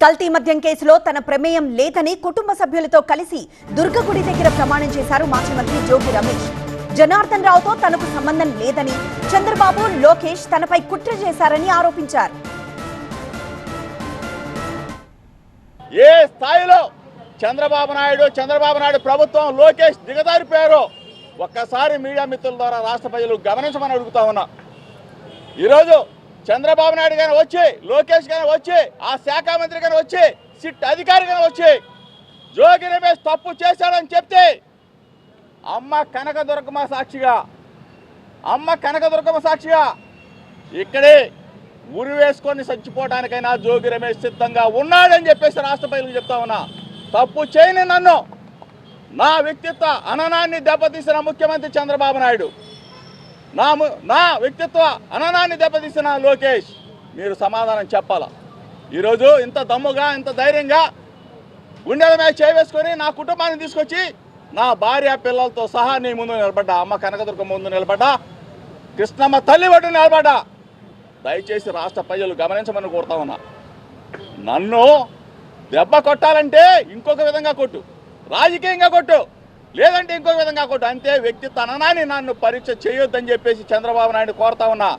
కల్తీ మద్యం కేసులో తన ప్రమేయం లేదని కుటుంబ సభ్యులతో కలిసి దుర్గగుడి దగ్గర ప్రమాణం చేశారు మాజీ మంత్రి జోగి రమేష్. జనార్దన్ రావుతో తనకు సంబంధం లేదని చంద్రబాబు లోకేష్ తనపై కుట్ర చేశారని ఆరోపించారు. ఏ స్థాయిలో చంద్రబాబు నాయుడు చంద్రబాబు నాయుడు ప్రభుత్వం లోకేష్ దిగజారిపోయారో ఒక్కసారి మీడియా మిత్రుల ద్వారా రాష్ట్ర ప్రజలు గమనించమని అడుగుతా ఉన్నా. ఈరోజు చంద్రబాబు నాయుడు కానీ వచ్చి లోకేష్ కానీ వచ్చి ఆ శాఖ మంత్రి కానీ వచ్చి సిట్ అధికారి కానీ వచ్చి జోగి రమేష్ తప్పు చేశాడని చెప్తే అమ్మ కనక కనకదుర్గమ్మ సాక్షిగా అమ్మ కనక కనకదుర్గమ్మ సాక్షిగా ఇక్కడే ఉరి వేసుకొని చచ్చిపోవడానికైనా జోగి రమేష్ సిద్ధంగా ఉన్నాడని చెప్పేసి రాష్ట్ర ప్రజలకు చెప్తా ఉన్నా. తప్పు చేయని నన్ను నా వ్యక్తిత్వ అననాన్ని దెబ్బతీసిన ముఖ్యమంత్రి చంద్రబాబు నాయుడు. నా నా వ్యక్తిత్వ అననాన్ని దెబ్బతీసిన లోకేష్ మీరు సమాధానం చెప్పాలా? ఈరోజు ఇంత దమ్ముగా ఇంత ధైర్యంగా గుండెల మీద చేవేసుకొని నా కుటుంబాన్ని తీసుకొచ్చి నా భార్య పిల్లలతో సహా నీ ముందు నిలబడ్డా అమ్మ కనకదుర్గ ముందు నిలబడ్డా కృష్ణమ్మ తల్లి ఒడ్డు నిలబడ్డా. దయచేసి రాష్ట్ర ప్రజలు గమనించమని కోరుతా ఉన్నా. నన్ను దెబ్బ కొట్టాలంటే ఇంకొక విధంగా కొట్టు. రాజకీయంగా కొట్టు. లేదంటే ఇంకో విధంగా కూడా అంతే వ్యక్తి తననాన్ని నన్ను పరీక్ష చేయొద్దని చెప్పేసి చంద్రబాబు నాయుడు కోరుతా ఉన్నా.